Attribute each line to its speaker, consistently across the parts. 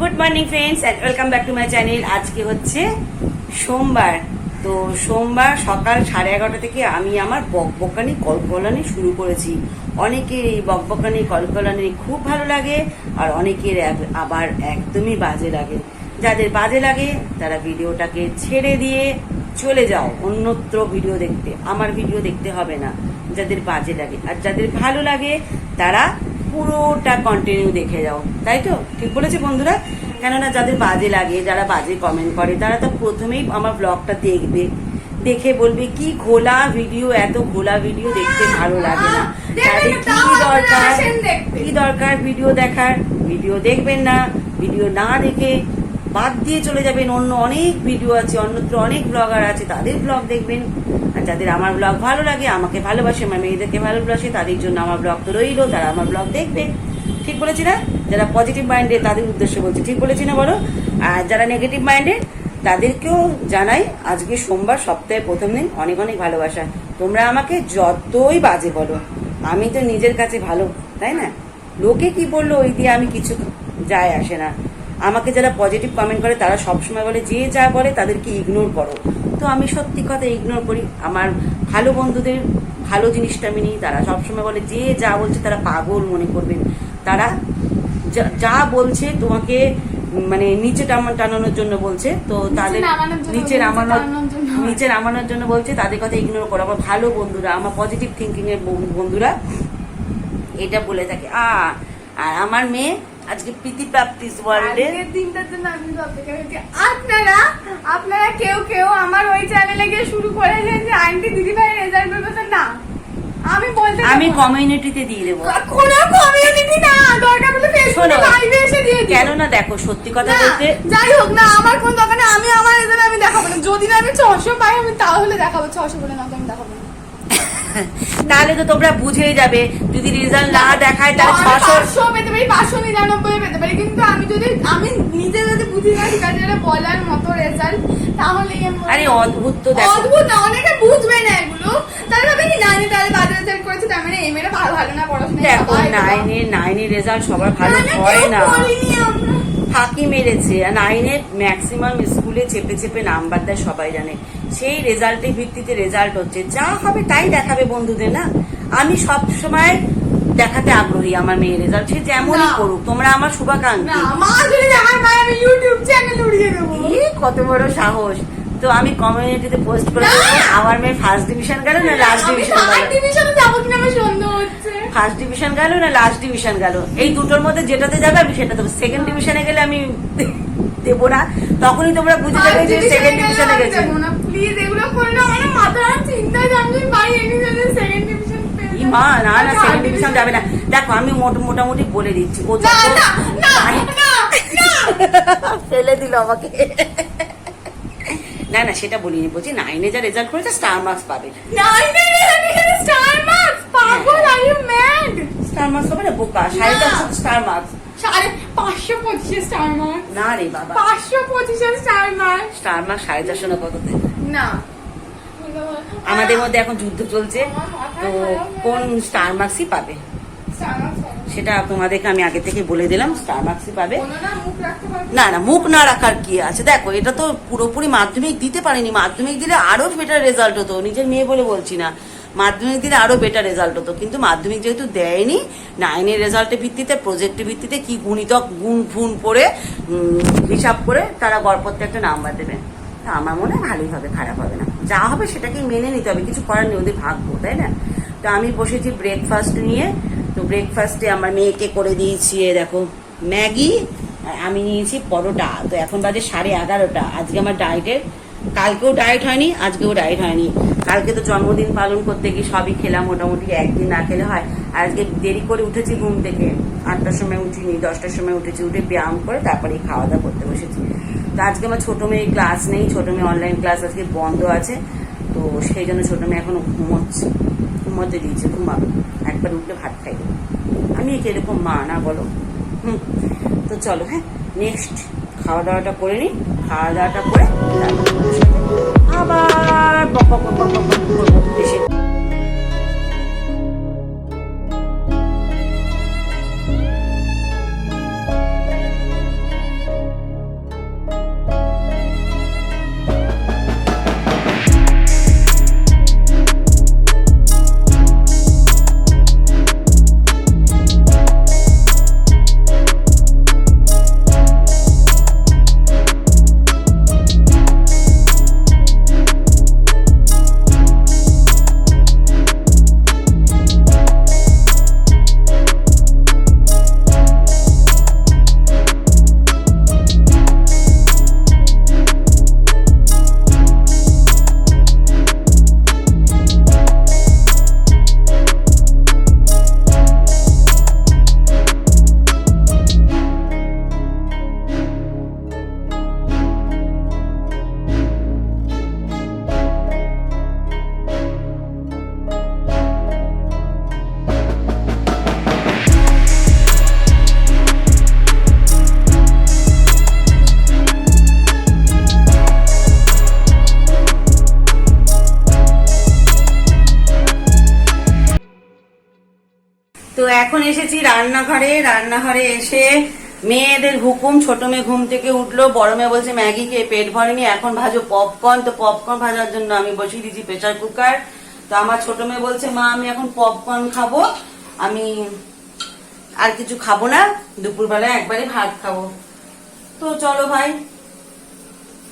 Speaker 1: Good morning friends and welcome back to my channel. আজকে হচ্ছে সোমবার। তো সোমবার সকাল সাড়ে এগারোটা থেকে আমি আমার বকবকানি কলকলানি শুরু করেছি। অনেকের এই বকবকানি কলকলানি খুব ভালো লাগে আর অনেকের আবার একদমই বাজে লাগে। যাদের বাজে লাগে, তারা ভিডিওটাকে ছেড়ে দিয়ে চলে যাও। অন্যত্র ভিডিও দেখতে, আমার ভিডিও দেখতে হবে না। যাদের বাজে লাগে। আর যাদের ভালো লাগে, তারা পুরোটা কন্টিনিউ দেখে যাও। তাই তো? ঠিক বলেছে বন্ধুরা? কেননা যাদের বাজে লাগে যারা বাজে কমেন্ট করে তারা তো প্রথমেই আমার ব্লগটা দেখবে। দেখে বলবে কি ঘোলা ভিডিও এত ঘোলা ভিডিও দেখতে ভালো লাগে না। তাদের কি দরকার? কি দরকার ভিডিও দেখার? ভিডিও দেখবেন না। ভিডিও না দেখে বাদ দিয়ে চলে যাবেন। অন্য অনেক ভিডিও আছে, অন্যত্র অনেক ব্লগার আছে, তাদের ব্লগ দেখবেন। আর যাদের আমার ব্লগ ভালো লাগে, আমাকে ভালোবাসে, আমার মেয়েদেরকে ভালোবাসে, তাদের জন্য আমার ব্লগ তো রইল তারা আমার ব্লগ দেখবে। ঠিক বলেছি না? যারা পজিটিভ মাইন্ডেড তাদের উদ্দেশ্যে বলছি, ঠিক বলেছি না বলো? আর যারা নেগেটিভ মাইন্ডেড তাদেরকেও জানাই, আজকে সোমবার সপ্তাহে প্রথম দিন, অনেক অনেক ভালোবাসা। তোমরা আমাকে যতই বাজে বলো, আমি তো নিজের কাছে ভালো, তাই না? লোকে কি বলল, ওই দিয়ে আমি কিছু যায় আসে না। আমাকে যারা পজিটিভ কমেন্ট করে তারা সবসময় বলে যে যা বলে তাদেরকে ইগনোর করো। তো আমি সত্যি কথা ইগনোর করি। আমার ভালো বন্ধুদের ভালো জিনিসটা আমি নিই তারা সবসময় বলে যে যা বলছে তারা পাগল মনে করবেন তারা যা- বলছে তোমাকে মানে নিচে টামান টানানোর জন্য বলছে তো তাদের নিচে নামানোর নিচে নামানোর জন্য বলছে তাদের কথা ইগনোর করো। আমার ভালো বন্ধুরা আমার পজিটিভ থিঙ্কিং এর বন্ধুরা এটা বলে থাকে। আ আর আমার মেয়ে আজকে প্রীতি প্রাপ্তিস ওয়ার্ল্ডে
Speaker 2: দিনটার জন্য আমি খুব অপেক্ষা করছি। আপনারা আপনারা কেউ কেউ আমার ওই চ্যানেলে গিয়ে শুরু করেছেন যে আন্টি দিদি ভাই রেজাল্ট বেরোতে না। আমি বলতে
Speaker 1: আমি কমিউনিটিতে দিয়ে দেবো।
Speaker 2: কোনো কমিউনিটি না। দরকার হলে ফেসবুকে। লাইভে এসে দিয়ে দিও।
Speaker 1: কেননা দেখো সত্যি কথা বলতে
Speaker 2: যাই হোক না আমার কোন দরকার নেই, আমি আমার রেজাল্ট আমি দেখাবো না। যদি না আমি ছশো পাই আমি তাহলে দেখাবো। ছশো বলে না আমি দেখাবো না।
Speaker 1: তাহলে তো তোমরা বুঝেই যাবে। যদি রেজাল্ট না দেখায় তাহলে ছশো
Speaker 2: পেতে পারি পাঁচশো নিরানব্বই পেতে পারি। কিন্তু আমি যদি আমি নিজে যদি বুঝি না ঠিক আছে বলার মতো রেজাল্ট তাহলেই আমি
Speaker 1: আরে অদ্ভুত তো দেখো।
Speaker 2: অদ্ভুত না অনেকে বুঝবে না এগুলো। তারা ভাবে কি নানি তাহলে বাজে রেজাল্ট করেছে তার মানে এই মেয়েটা ভালো ভালো না পড়াশোনা
Speaker 1: দেখো নাইনের নাইনের রেজাল্ট সবার ভালো হয় না। ফাঁকি মেরেছে। আর নাইনের ম্যাক্সিমাম স্কুলে চেপে চেপে নাম্বার দেয় সবাই জানে। সেই রেজাল্টের ভিত্তিতে রেজাল্ট হচ্ছে। যা হবে তাই দেখাবে বন্ধুদের না? আমি সব সময় দেখাতে আগ্রহী আমার মেয়ের রেজাল্ট সে যেমনই করুক তোমরা আমার শুভাকাঙ্ক্ষী।
Speaker 2: ইউটিউব চ্যানেল উড়িয়ে দেবো।
Speaker 1: কত বড় সাহস। তো আমি কমিউনিটিতে পোস্ট করে আমার মেয়ে ফার্স্ট ডিভিশন গেল না লাস্ট ডিভিশন গেল?
Speaker 2: ডিভিশনে যাব কিনা আমার সন্দেহ হচ্ছে।
Speaker 1: ফার্স্ট ডিভিশন গেল না লাস্ট ডিভিশন গেল? এই দুটোর মধ্যে যেটাতে যাবে আমি সেটা দেবো সেকেন্ড ডিভিশনে গেলে আমি দেবো না। তখনই তোমরা বুঝে যাবে যে সেকেন্ড ডিভিশনে গেছে।
Speaker 2: প্লিজ এগুলো করলে আমার মাথা চিন্তা জানবেন ভাই এনি সেকেন্ড ডিভিশন
Speaker 1: ই মা না না সেকেন্ড ডিভিশন যাবে না। দেখো আমি মোট- মোটামুটি বলে দিচ্ছি। ও ফেলে দিল আমাকে। না না সেটা বলিনি বলছি নাইনে যা রেজাল্ট করেছে স্টার মার্কস পাবে।
Speaker 2: নাইনে পাগল are you
Speaker 1: mad star marks না বোকা। সাড়ে
Speaker 2: না।
Speaker 1: চারশো স্টার মার্কস
Speaker 2: সাড়ে পাঁচশো পঁচিশে স্টার মার্কস
Speaker 1: না রে বাবা।
Speaker 2: পাঁচশো পঁচিশে স্টার মার্কস
Speaker 1: স্টার মার্কস সাড়ে চারশো না কততে
Speaker 2: না।
Speaker 1: আমাদের মধ্যে এখন যুদ্ধ চলছে তো কোন স্টার মার্কসই পাবে? সেটা তোমাদেরকে আমি আগে থেকে বলে দিলাম স্টার মার্কসই পাবে।
Speaker 2: না
Speaker 1: না মুখ না রাখার কি আছে? দেখো এটা তো পুরোপুরি মাধ্যমিক দিতে পারেনি। মাধ্যমিক দিলে আরও বেটার রেজাল্ট হতো। নিজের মেয়ে বলে বলছি না। মাধ্যমিক দিলে আরও বেটার রেজাল্ট হতো। কিন্তু মাধ্যমিক যেহেতু দেয়নি নাইনের রেজাল্টের ভিত্তিতে প্রজেক্টের ভিত্তিতে কি গুণিতক, গুণ ফুন করে হিসাব করে তারা গড়পত্রে একটা নাম্বার দেবে। তা আমার মনে হয় ভালোই হবে, খারাপ হবে না। যা হবে সেটাকে মেনে নিতে হবে, কিছু করার নেই, ওদের ভাগ্য, তাই না? তো আমি বসেছি ব্রেকফাস্ট নিয়ে। তো ব্রেকফাস্টে আমার মেয়েকে করে দিয়েছি দেখো, ম্যাগি আমি নিয়েছি পরোটা। তো এখন বাজে সাড়ে এগারোটা, আজকে আমার ডায়েটের কালকেও ডায়েট হয়নি, আজকেও ডায়েট হয়নি। কালকে তো জন্মদিন পালন করতে গিয়ে সবই খেলাম, মোটামুটি একদিন না খেলে হয়। আজকে দেরি করে উঠেছি ঘুম থেকে। আটটার সময় উঠিনি, দশটার সময় উঠেছি, উঠে ব্যায়াম করে তারপরে খাওয়া দাওয়া করতে বসেছি। তো আজকে আমার ছোটো মেয়ে ক্লাস নেই, ছোটো মেয়ে অনলাইন ক্লাস আজকে বন্ধ আছে। তো সেই জন্য ছোটো মেয়ে এখনও ঘুমোচ্ছে, ঘুমোতে দিয়েছে, ঘুমাবে। একবার উঠলে ভাত খাই। আমি এরকম মা, না বলো। হুম, তো চলো হ্যাঁ নেক্সট খাওয়া দাওয়াটা করে নিই। খাওয়া দাওয়াটা করে আবার বক বক বক বক বক এসে এখন এসেছি রান্নাঘরে। রান্নাঘরে এসে মেয়েদের হুকুম, ছোট মেয়ে ঘুম থেকে উঠল, বড় মেয়ে বলছে, ম্যাগি খেয়ে পেট ভরেনি, এখন ভাজো পপকর্ন তো পপকর্ন ভাজার জন্য আমি বসিয়ে দিয়েছি প্রেসার কুকার তো আমার ছোট মেয়ে বলছে, মা, আমি এখন পপকর্ন খাব। আমি আর কিছু খাব না, দুপুরবেলায় একবারে ভাত খাব। তো চলো ভাই,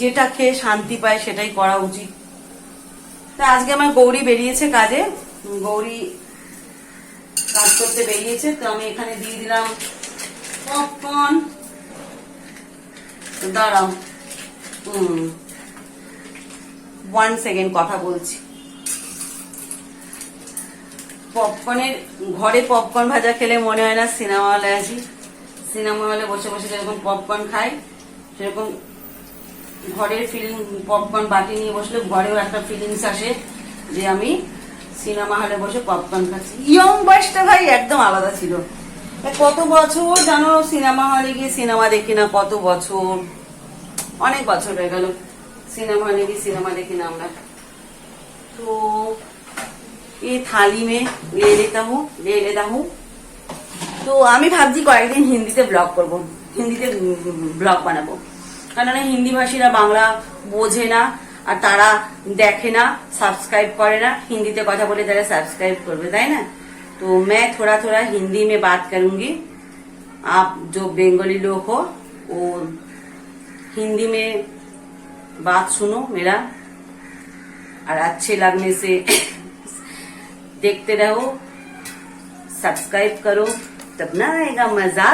Speaker 1: যেটা খেয়ে শান্তি পায় সেটাই করা উচিত। তা আজকে আমার গৌরী বেরিয়েছে কাজে। গৌরী কাজ করতে বেরিয়েছে, তো আমি এখানে দিয়ে দিলাম পপকর্ন দাঁড়াও ওয়ান সেকেন্ড কথা বলছি। পপকর্নের ঘরে পপকর্ন ভাজা খেলে মনে হয় না সিনেমা হলে আছি সিনেমা হলে বসে বসে যেরকম পপকর্ন খাই সেরকম ঘরের ফিলিং পপকর্ন বাটি নিয়ে বসলে ঘরেও একটা ফিলিংস আসে যে আমি সিনেমা হলে বসে পপকর্ন খাচ্ছি। ইয়ং বয়সটা ভাই একদম আলাদা ছিল। কত বছর জানো সিনেমা হলে গিয়ে সিনেমা দেখি না, কত বছর? অনেক বছর হয়ে গেল। সিনেমা হলে গিয়ে সিনেমা দেখি না আমরা। তো এ থালি মে লে লেতা লে তো আমি ভাবছি কয়েকদিন হিন্দিতে ব্লগ করব। হিন্দিতে ব্লগ বানাবো। কেননা হিন্দি ভাষীরা বাংলা বোঝে না। আর তারা দেখে না সাবস্ক্রাইব করে না হিন্দিতে কথা বলে তারা সাবস্ক্রাইব করবে তাই না तो मैं थोड़ा थोड़ा हिंदी में बात करूंगी आप जो बंगाली लोग हो वो हिंदी में बात सुनो मेरा और अच्छे लगने से देखते रहो सब्सक्राइब करो तब ना आएगा मजा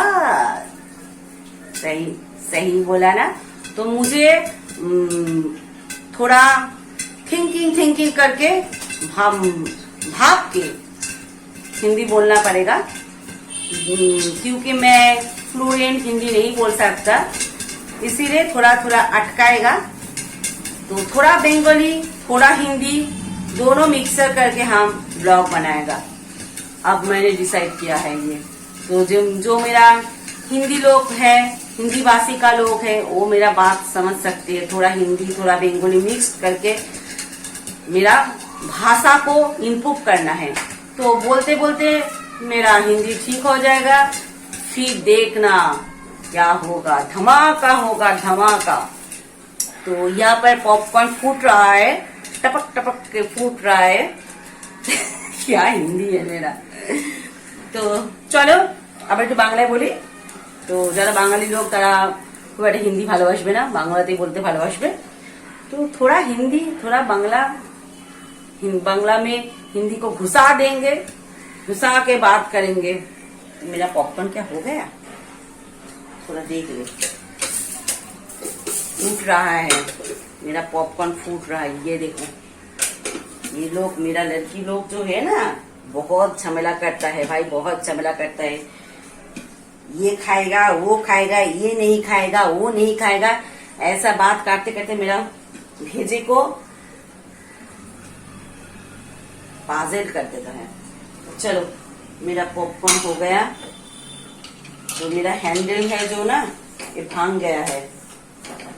Speaker 1: सही सही बोला ना तो मुझे हम्म, थोड़ा थिंकिंग थिंकिंग करके भाव भाव के हिंदी बोलना पड़ेगा। हम्म, क्योंकि मैं फ्लुएंट हिंदी नहीं बोल सकता इसीलिए थोड़ा थोड़ा अटकाएगा। तो थोड़ा बंगाली थोड़ा हिंदी दोनों मिक्सर करके हम ब्लॉग बनाएगा। अब मैंने डिसाइड किया है ये। तो जो जो मेरा हिंदी लोग है हिंदी भाषी का लोग है वो मेरा बात समझ सकते हैं थोड़ा हिंदी थोड़ा बंगाली मिक्स करके मेरा भाषा को इम्प्रूव करना है तो बोलते बोलते मेरा हिंदी ठीक हो जाएगा फिर देखना क्या होगा धमाका होगा धमाका तो यहाँ पर पॉपकॉर्न फूट रहा है टपक टपक के फूट रहा है क्या हिंदी है मेरा তো চলো আবার একটু বাংলায় বলি তো যারা বাঙালি লোক তারা খুব একটা হিন্দি ভালোবাসবে না বাংলাতেই বলতে ভালোবাসবে तो थोड़ा हिंदी थोड़ा बांग्ला हिं- बांग्ला में हिंदी को घुसा देंगे घुसा के बात करेंगे मेरा पॉपकॉर्न क्या हो गया थोड़ा देख लो फूट रहा है मेरा पॉपकॉर्न फूट रहा है ये देखो ये लोग मेरा लड़की लोग जो है ना बहुत झमेला करता है भाई बहुत झमेला करता है ये खाएगा, वो खाएगा, ये नहीं खाएगा, वो नहीं खाएगा। ऐसा बात करते करते मेरा भेजे को पाजेल कर देता है। चलो, मेरा पॉपकॉर्न हो गया। तो मेरा हैंडल है जो ना, ये भाँग गया है।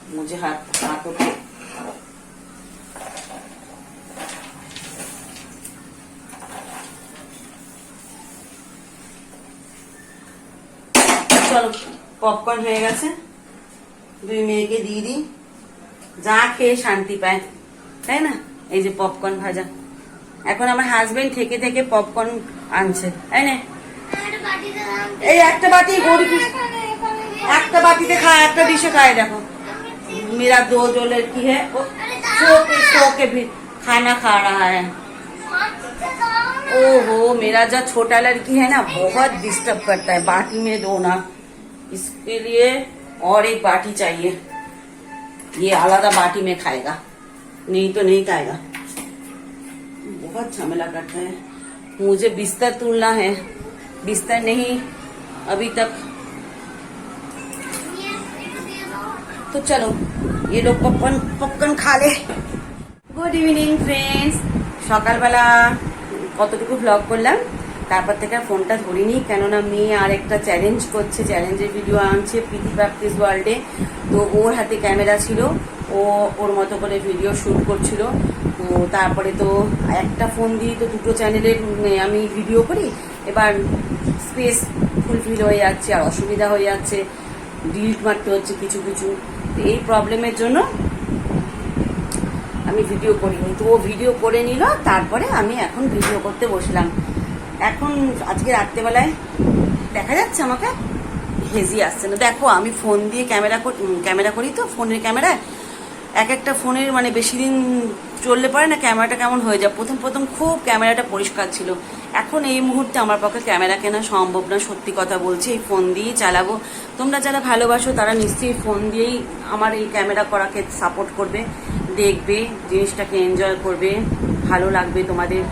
Speaker 1: मुझे हाथ, हाथों पे চলো পপকর্ন হয়ে গেছে দুই মেয়েকে দিয়ে দিই যা খেয়ে শান্তি পায় তাই না এই যে পপকর্ন ভাজা এখন আমার হাজবেন্ড থেকে থেকে পপকর্ন আনছে তাই না এই একটা বাটি গরিব একটা বাটিতে খায় একটা ডিশে খায় দেখো मेरा दो जो लड़की है वो सो के सो के भी खाना खा रहा है ओहो मेरा जो छोटा लड़की है ना बहुत डिस्टर्ब करता है बाटी में दो ना इसके लिए और एक बाटी चाहिए ये आलादा बाटी में खाएगा नहीं तो नहीं खाएगा बहुत झमेला करता है मुझे बिस्तर तुलना है बिस्तर नहीं अभी तक তো চলো ये लोग पपकर्न पपकर्न खा ले গুড ইভিনিং ফ্রেন্ডস সকালবেলা কতটুকু ব্লগ করলাম তারপর থেকে ফোনটা ধরিনি, কেননা মেয়ে আর একটা চ্যালেঞ্জ করছে চ্যালেঞ্জের ভিডিও আনছে প্রীতি প্র্যাকটিস ওয়ার্ল্ডে তো ওর হাতে ক্যামেরা ছিল, ও ওর মতো করে ভিডিও শ্যুট করছিল। তো তারপরে তো একটা ফোন দিয়ে তো দুটো চ্যানেলের আমি ভিডিও করি, এবার স্পেস ফুলফিল হয়ে যাচ্ছে, আর অসুবিধা হয়ে যাচ্ছে ডিলিট মারতে হচ্ছে কিছু কিছু। তো এই প্রবলেমের জন্য আমি ভিডিও করিনি। তো ও ভিডিও করে নিল, তারপরে আমি এখন ভিডিও করতে বসলাম। এখন আজকে রাত্রেবেলায় দেখা যাচ্ছে আমাকে? হেজি আসছে না। দেখো, আমি ফোন দিয়ে ক্যামেরা ক্যামেরা করি তো ফোনের ক্যামেরায় এক একটা ফোনের মানে বেশি দিন চললে পরে না ক্যামেরাটা কেমন হয়ে যায়। প্রথম প্রথম খুব ক্যামেরাটা পরিষ্কার ছিল। এখন এই মুহূর্তে আমার পক্ষে ক্যামেরা কেনা সম্ভব না, সত্যি কথা বলছি। এই ফোন দিয়েই চালাবো। তোমরা যারা ভালোবাসো, তারা নিশ্চয়ই ফোন দিয়েই আমার এই ক্যামেরা করাকে সাপোর্ট করবে, দেখবে, জিনিসটাকে এনজয় করবে, ভালো লাগবে তোমাদের।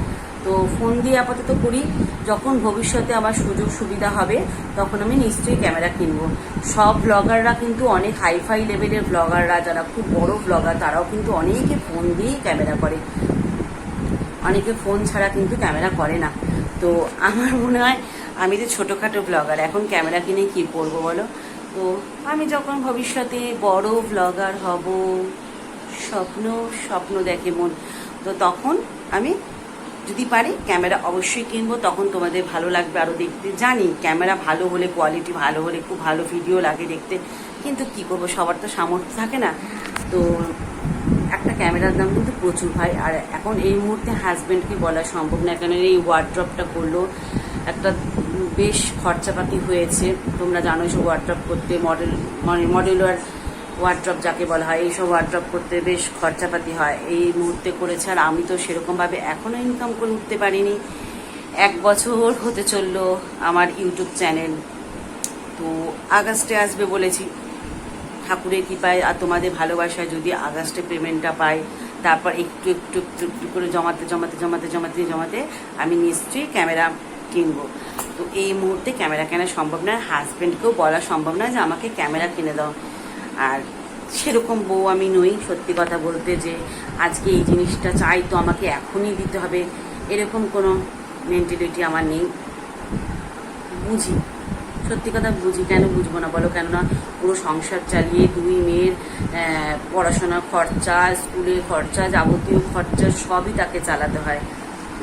Speaker 1: তো ফোন দিয়ে আপাতত করি। যখন ভবিষ্যতে আমার সুযোগ সুবিধা হবে, তখন আমি নিশ্চয়ই ক্যামেরা কিনবো। সব ব্লগাররা কিন্তু অনেক হাইফাই লেভেলের ব্লগাররা যারা খুব বড় ব্লগার তারাও কিন্তু অনেকে ফোন দিয়েই ক্যামেরা করে। অনেকে ফোন ছাড়া কিন্তু ক্যামেরা করে না। তো আমার মনে হয়, আমি তো ছোটোখাটো ব্লগার এখন ক্যামেরা কিনে কি করব বলো? তো আমি যখন ভবিষ্যতে বড় ব্লগার হব, স্বপ্ন স্বপ্ন দেখে মন, তো তখন আমি যদি পারি, ক্যামেরা অবশ্যই কিনবো। তখন তোমাদের ভালো লাগবে আরও দেখতে। জানি, ক্যামেরা ভালো হলে কোয়ালিটি ভালো হলে, খুব ভালো ভিডিও লাগে দেখতে। কিন্তু কি করব, সবার তো সামর্থ্য থাকে না। তো একটা ক্যামেরার দাম কিন্তু প্রচুর ভাই। আর এখন এই মুহূর্তে হাজব্যান্ডকে বলা সম্ভব না। কেন এই ওয়ার্ড্রপটা করল। একটা বেশ খরচাপাতি হয়েছে। তোমরা জানো সব ওয়ার্ড্রপ করতে মডেল মানে মডেলার ওয়ার্ড্রপ যাকে বলা হয়, এইসব ওয়ার্ড্রপ করতে বেশ খরচাপাতি হয়। এই মুহূর্তে করেছে আর আমি তো সেরকমভাবে এখনও ইনকাম করে উঠতে পারিনি। এক বছর হতে চলল আমার ইউটিউব চ্যানেল। তো আগস্টে আসবে বলেছি। ঠাকুরের কৃপায় আর তোমাদের ভালোবাসায় যদি আগস্টে পেমেন্টটা পাই, তারপর একটু একটু একটু একটু করে জমাতে জমাতে জমাতে জমাতে জমাতে আমি নিশ্চয়ই ক্যামেরা কিনবো। তো এই মুহূর্তে ক্যামেরা কেনা সম্ভব নয় হাজব্যান্ডকেও বলা সম্ভব নয় যে আমাকে ক্যামেরা কিনে দাও। আর সেরকম বউ আমি নই, সত্যি কথা বলতে যে আজকে এই জিনিসটা চাই তো আমাকে এখনই দিতে হবে, এরকম কোনো মেন্টালিটি আমার নেই। বুঝি, সত্যি কথা বুঝি, কেন বুঝব না বলো? কেননা পুরো সংসার চালিয়ে দুই মেয়ের পড়াশোনার খরচা, স্কুলের খরচা, যাবতীয় খরচা সবই তাকে চালাতে হয়।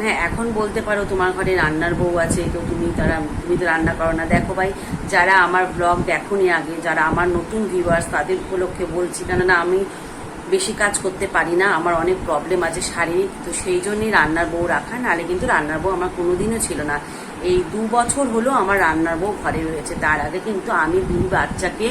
Speaker 1: হ্যাঁ এখন বলতে পারো তোমার ঘরে রান্নার বউ আছে তো তুমি তারা, তুমি তো রান্না করো না। দেখো ভাই, যারা আমার ব্লগ দেখোনি আগে, যারা আমার নতুন ভিউয়ার্স তাদের উপলক্ষে বলছি, কেননা আমি বেশি কাজ করতে পারি না, আমার অনেক প্রবলেম আছে শারীরিক, তো সেই জন্যই রান্নার বউ রাখা, নাহলে কিন্তু রান্নার বউ আমার কোনোদিনও ছিল না। এই দু বছর হলো আমার রান্নার বউ ঘরে রয়েছে, তার আগে কিন্তু আমি দুই বাচ্চাকে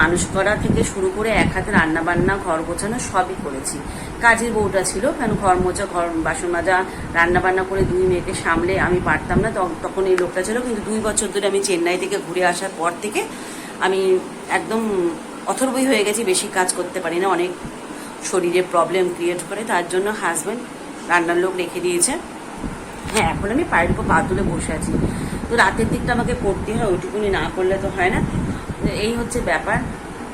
Speaker 1: মানুষ করা থেকে শুরু করে এক হাতে রান্না বান্না ঘর গোছানো সবই করেছি। কাজের বউটা ছিল কেন ঘর মোছা, ঘর বাসন মাজা রান্না বান্না করে দুই মেয়েকে সামলে আমি পারতাম না তখন এই লোকটা ছিল, কিন্তু দুই বছর ধরে আমি চেন্নাই থেকে ঘুরে আসার পর থেকে আমি একদম অথর্বই হয়ে গেছি, বেশি কাজ করতে পারি না, অনেক শরীরে প্রবলেম ক্রিয়েট করে, তার জন্য হাজব্যান্ড রান্নার লোক রেখে দিয়েছে। হ্যাঁ এখন আমি পায়ের উপর পা তুলে বসে আছি। তো রাতের দিকটা আমাকে করতে হয়, ওইটুকুনি না করলে তো হয় না। এই হচ্ছে ব্যাপার।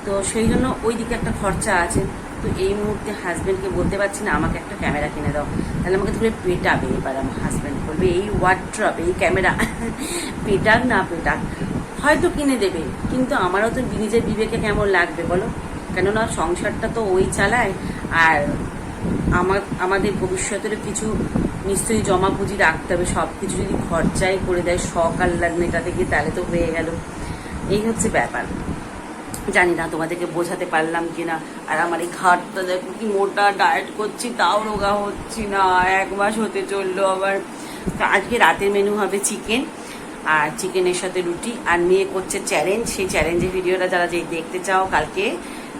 Speaker 1: তো সেই জন্য ওই দিকে একটা খরচা আছে। তো এই মুহূর্তে হাজব্যান্ডকে বলতে পারছি না, আমাকে একটা ক্যামেরা কিনে দাও। তাহলে আমাকে ধরে পেটাবে এবার আমার হাজব্যান্ড বলবে, এই ওয়ার্ড্রপ এই ক্যামেরা পেটাক না পেটাক। হয়তো কিনে দেবে, কিন্তু আমারও তো নিজের বিবেকে কেমন লাগবে বলো? কেননা সংসারটা তো ওই চালায়, আর আমার, আমাদের ভবিষ্যতের কিছু নিশ্চয়ই জমা পুঁজি রাখতে হবে সব কিছু যদি খরচাই করে দেয়, শখ আল্লাহ মেটাতে গিয়ে তাহলে তো হয়ে গেল। এই হচ্ছে ব্যাপার। জানি না তোমাদেরকে বোঝাতে পারলাম কিনা, আর আমার এই ঘাটটা দেখো কি মোটা ডায়েট করছি, তাও রোগা হচ্ছি না, এক মাস হতে চলল আবার। আজকে রাতের মেনু হবে চিকেন আর চিকেনের সাথে রুটি, আর মেয়ে করছে চ্যালেঞ্জ সেই চ্যালেঞ্জের ভিডিওটা যারা যে দেখতে চাও কালকে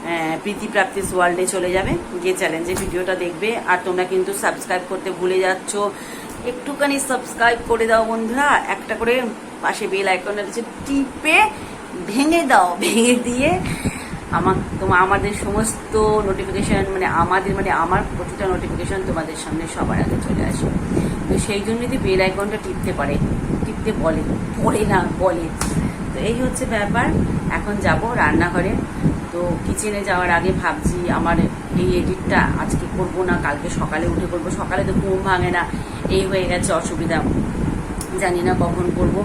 Speaker 1: আহ, প্রীতি প্র্যাকটিস ওয়ার্ল্ডে চলে যাবে। গিয়ে চ্যালেঞ্জের ভিডিওটা দেখবে। আর তোমরা কিন্তু সাবস্ক্রাইব করতে ভুলে যাচ্ছ। একটুখানি সাবস্ক্রাইব করে দাও বন্ধুরা। একটা করে পাশে বেল আইকনটা আছে টিপে ভেঙে দাও। ভেঙে দিয়ে আমার তোমার আমাদের সমস্ত নোটিফিকেশান মানে আমাদের মানে আমার প্রতিটা নোটিফিকেশান তোমাদের সামনে সবার আগে চলে আসে। তো সেই জন্য যদি বেল আইকনটা টিপতে পারে টিপতে বলে পড়ে না বলে। তো এই হচ্ছে ব্যাপার। এখন যাব রান্নাঘরে। তো কিচেনে যাওয়ার আগে ভাবছি আমার এই এডিটটা আজকে করব না, কালকে সকালে উঠে করব। সকালে তো ঘুম ভাঙে না, এই হয়ে গেছে অসুবিধা। জানি না কখন করব।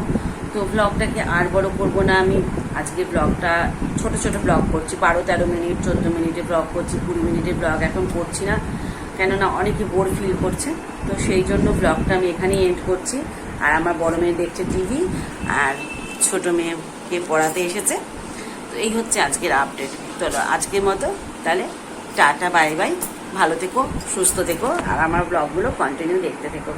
Speaker 1: তো ব্লগটাকে আর বড় করব না আমি। আজকে ব্লগটা ছোট ছোট ব্লগ করছি। বারো, তেরো মিনিট, চোদ্দ মিনিটে ব্লগ করছি, কুড়ি মিনিটের ব্লগ এখন করছি না। কেননা অনেকে বোর ফিল করছে। তো সেই জন্য ব্লগটা আমি এখানেই এন্ড করছি। আর আমার বড় মেয়ে দেখছে টিভি আর ছোট মেয়েকে পড়াতে এসেছে। তো এই হচ্ছে আজকের আপডেট চলো আজকের মতো, তাহলে টাটা বাই বাই ভালো থেকো, সুস্থ থেকো, আর আমার ব্লগগুলো কন্টিনিউ দেখতে থেকো।